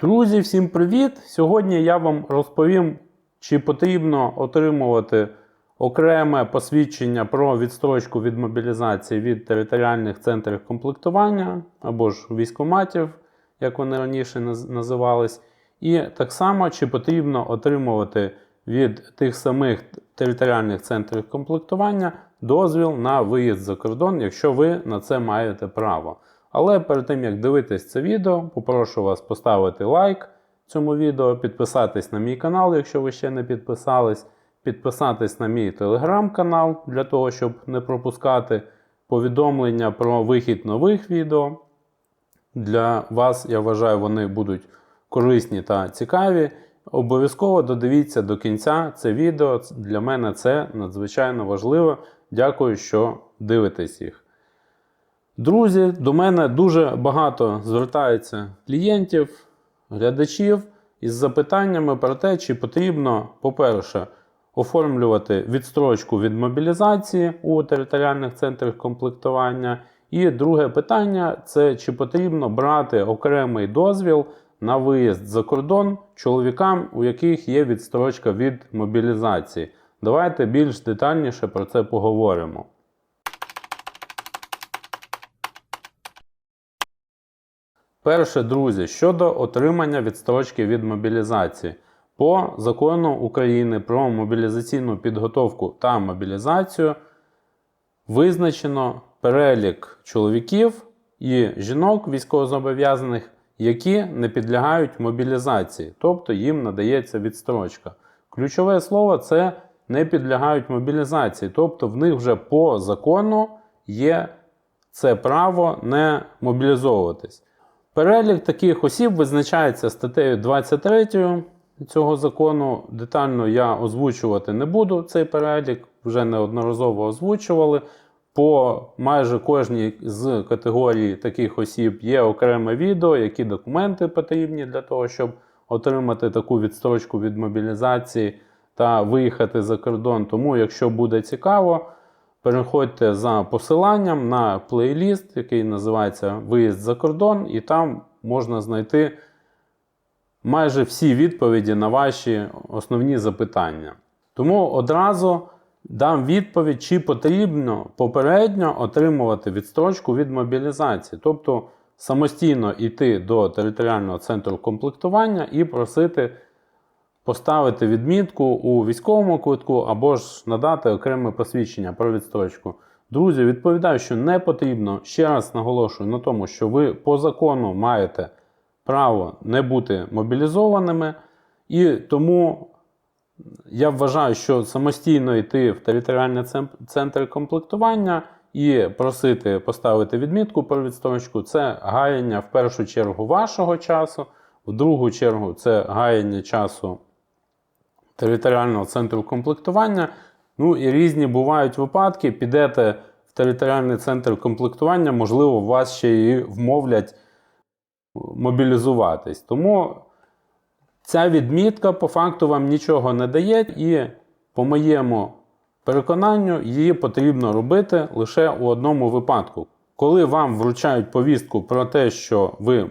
Друзі, всім привіт! Сьогодні я вам розповім, чи потрібно отримувати окреме посвідчення про відстрочку від мобілізації від територіальних центрів комплектування або ж військоматів, як вони раніше називались. І так само, чи потрібно отримувати від тих самих територіальних центрів комплектування дозвіл на виїзд за кордон, якщо ви на це маєте право. Але перед тим як дивитись це відео, попрошу вас поставити лайк цьому відео, підписатись на мій канал, якщо ви ще не підписались, підписатись на мій телеграм-канал для того, щоб не пропускати повідомлення про вихід нових відео. Для вас, я вважаю, вони будуть корисні та цікаві. Обов'язково додивіться до кінця це відео. Для мене це надзвичайно важливо. Дякую, що дивитесь їх. Друзі, до мене дуже багато звертається клієнтів, глядачів із запитаннями про те, чи потрібно, по-перше, оформлювати відстрочку від мобілізації у територіальних центрах комплектування. І друге питання це чи потрібно брати окремий дозвіл на виїзд за кордон чоловікам, у яких є відстрочка від мобілізації. Давайте більш детальніше про це поговоримо. Перше, друзі, щодо отримання відстрочки від мобілізації. По закону України про мобілізаційну підготовку та мобілізацію визначено перелік чоловіків і жінок військовозобов'язаних, які не підлягають мобілізації, тобто їм надається відстрочка. Ключове слово це не підлягають мобілізації, тобто в них вже по закону є це право не мобілізовуватись. Перелік таких осіб визначається статтею 23 цього закону. Детально я озвучувати не буду цей перелік, вже неодноразово озвучували. По майже кожній з категорій таких осіб є окреме відео, які документи потрібні для того, щоб отримати таку відстрочку від мобілізації та виїхати за кордон. Тому, якщо буде цікаво, переходьте за посиланням на плейліст, який називається Виїзд за кордон, і там можна знайти майже всі відповіді на ваші основні запитання. Тому одразу дам відповідь, чи потрібно попередньо отримувати відстрочку від мобілізації, тобто самостійно йти до територіального центру комплектування і просити поставити відмітку у військовому квитку або ж надати окреме посвідчення про відстрочку. Друзі, відповідаю, що не потрібно. Ще раз наголошую на тому, що ви по закону маєте право не бути мобілізованими, і тому я вважаю, що самостійно йти в територіальний центр комплектування і просити поставити відмітку про відстрочку це гаяння в першу чергу вашого часу, в другу чергу це гаяння часу територіального центру комплектування. Ну і різні бувають випадки. Підете в територіальний центр комплектування, можливо, вас ще і вмовлять мобілізуватись. Тому ця відмітка по факту вам нічого не дає, і по моєму переконанню її потрібно робити лише у одному випадку. Коли вам вручають повістку про те, що ви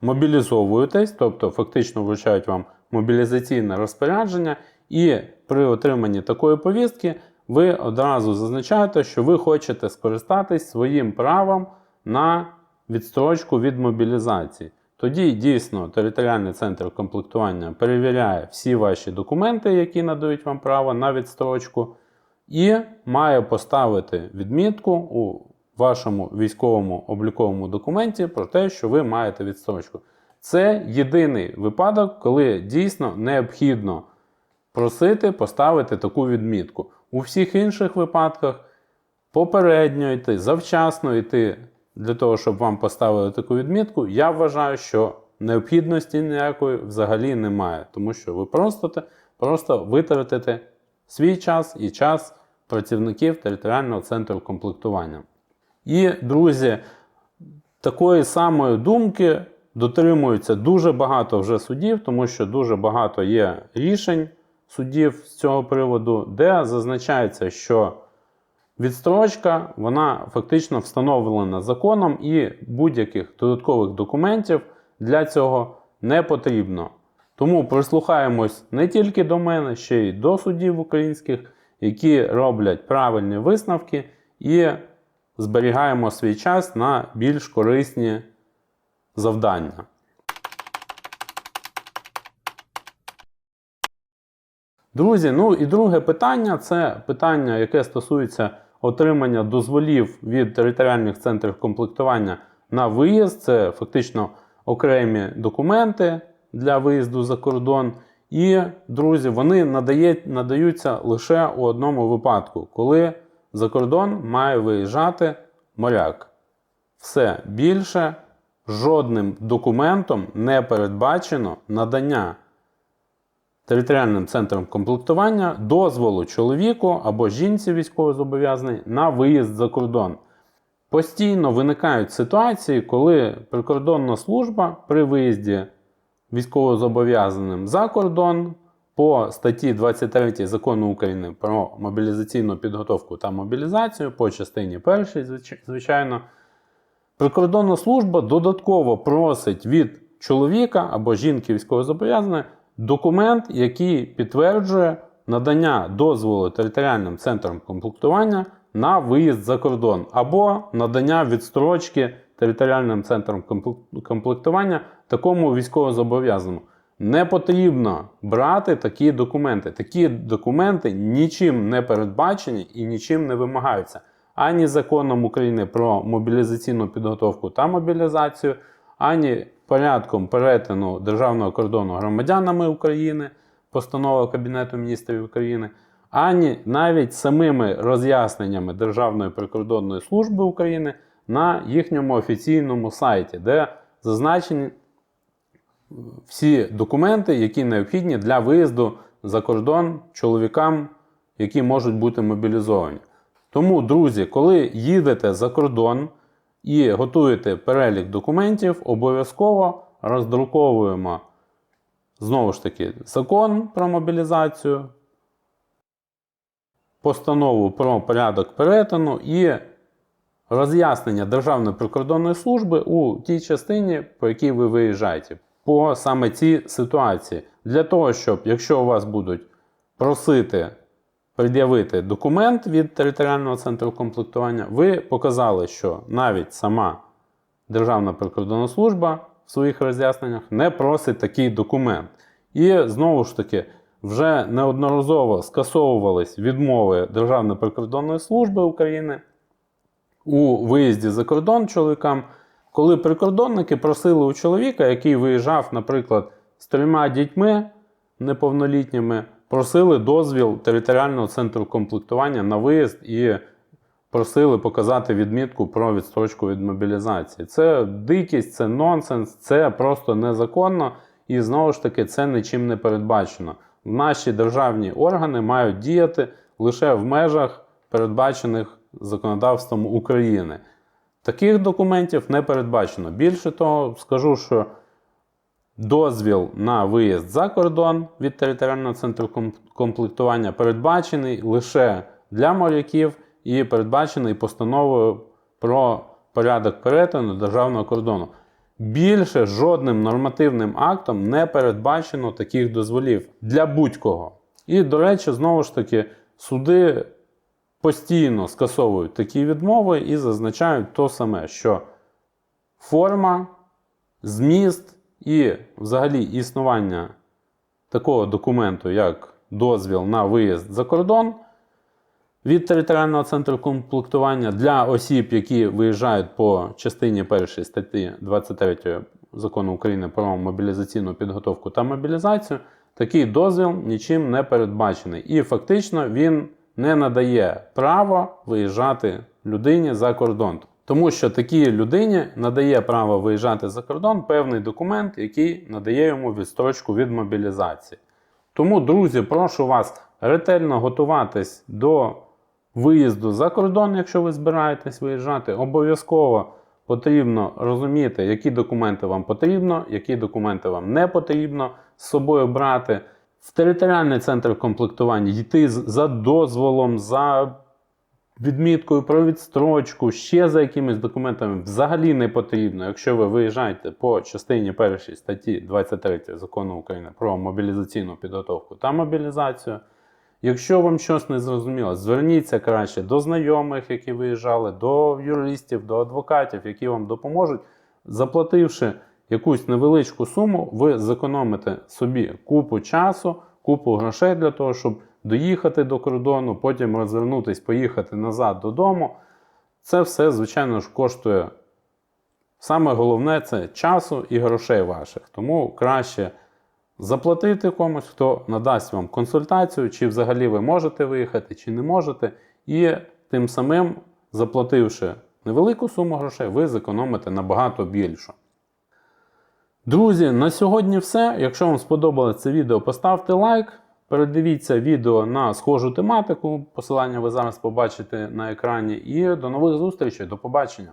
мобілізовуєтесь, тобто фактично вручають вам мобілізаційне розпорядження, і при отриманні такої повістки ви одразу зазначаєте, що ви хочете скористатись своїм правом на відстрочку від мобілізації. Тоді дійсно територіальний центр комплектування перевіряє всі ваші документи, які надають вам право на відстрочку, і має поставити відмітку у вашому військовому обліковому документі про те, що ви маєте відстрочку. Це єдиний випадок, коли дійсно необхідно просити поставити таку відмітку. У всіх інших випадках попередньо йти, завчасно йти для того, щоб вам поставили таку відмітку, я вважаю, що необхідності ніякої взагалі немає, тому що ви просто, просто витратите свій час і час працівників територіального центру комплектування. І, друзі, такої самої думки дотримуються дуже багато вже судів, тому що дуже багато є рішень судів з цього приводу, де зазначається, що відстрочка вона фактично встановлена законом і будь-яких додаткових документів для цього не потрібно. Тому прислухаємось не тільки до мене, ще й до суддів українських, які роблять правильні висновки, і зберігаємо свій час на більш корисні завдання. Друзі, ну і друге питання це питання, яке стосується отримання дозволів від територіальних центрів комплектування на виїзд. Це фактично окремі документи для виїзду за кордон. І, друзі, вони надає, надаються лише у одному випадку, коли за кордон має виїжджати моряк. Все більше жодним документом не передбачено надання територіальним центром комплектування дозволу чоловіку або жінці військовозобов'язаний на виїзд за кордон. Постійно виникають ситуації, коли прикордонна служба при виїзді військовозобов'язаним за кордон по статті 23 закону України про мобілізаційну підготовку та мобілізацію по частині першій, звичайно, прикордонна служба додатково просить від чоловіка або жінки військовозобов'язаної документ, який підтверджує надання дозволу територіальним центрам комплектування на виїзд за кордон, або надання відстрочки територіальним центрам комплектування такому військовозобов'язаному. Не потрібно брати такі документи. Такі документи нічим не передбачені і нічим не вимагаються ані законом України про мобілізаційну підготовку та мобілізацію, ані порядком перетину державного кордону громадянами України, постанова Кабінету міністрів України, ані навіть самими роз'ясненнями Державної прикордонної служби України на їхньому офіційному сайті, де зазначені всі документи, які необхідні для виїзду за кордон чоловікам, які можуть бути мобілізовані. Тому, друзі, коли їдете за кордон і готуєте перелік документів, обов'язково роздруковуємо знову ж таки закон про мобілізацію, постанову про порядок перетину і роз'яснення Державної прикордонної служби у тій частині, по якій ви виїжджаєте, по саме цій ситуації. Для того, щоб, якщо у вас будуть просити пред'явити документ від територіального центру комплектування, ви показали, що навіть сама Державна прикордонна служба в своїх роз'ясненнях не просить такий документ. І знову ж таки, вже неодноразово скасовувались відмови Державної прикордонної служби України у виїзді за кордон чоловікам, коли прикордонники просили у чоловіка, який виїжджав, наприклад, з трьома дітьми неповнолітніми, просили дозвіл територіального центру комплектування на виїзд і просили показати відмітку про відстрочку від мобілізації. Це дикість, це нонсенс, це просто незаконно і знову ж таки це нічим не передбачено. Наші державні органи мають діяти лише в межах передбачених законодавством України. Таких документів не передбачено. Більше того, скажу, що дозвіл на виїзд за кордон від територіального центру комплектування передбачений лише для моряків і передбачений постановою про порядок перетину державного кордону. Більше жодним нормативним актом не передбачено таких дозволів для будь-кого. І, до речі, знову ж таки, суди постійно скасовують такі відмови і зазначають то саме, що форма, зміст і взагалі існування такого документу, як дозвіл на виїзд за кордон від територіального центру комплектування для осіб, які виїжджають по частині 1 статті 23 закону України про мобілізаційну підготовку та мобілізацію, такий дозвіл нічим не передбачений. І фактично він не надає права виїжджати людині за кордон. Тому що такій людині надає право виїжджати за кордон певний документ, який надає йому відстрочку від мобілізації. Тому, друзі, прошу вас ретельно готуватись до виїзду за кордон, якщо ви збираєтесь виїжджати. Обов'язково потрібно розуміти, які документи вам потрібно, які документи вам не потрібно з собою брати. В територіальний центр комплектування йти за дозволом, за відміткою про відстрочку, ще за якимись документами взагалі не потрібно, якщо ви виїжджаєте по частині першій статті 23 закону України про мобілізаційну підготовку та мобілізацію. Якщо вам щось не зрозуміло, зверніться краще до знайомих, які виїжджали, до юристів, до адвокатів, які вам допоможуть. Заплативши якусь невеличку суму, ви зекономите собі купу часу, купу грошей для того, щоб доїхати до кордону, потім розвернутись, поїхати назад додому. Це все, звичайно ж, коштує. Саме головне це часу і грошей ваших. Тому краще заплатити комусь, хто надасть вам консультацію, чи взагалі ви можете виїхати, чи не можете. І тим самим, заплативши невелику суму грошей, ви зекономите набагато більше. Друзі, на сьогодні все. Якщо вам сподобалось це відео, поставте лайк. Передивіться відео на схожу тематику. Посилання ви зараз побачите на екрані. І до нових зустрічей. До побачення!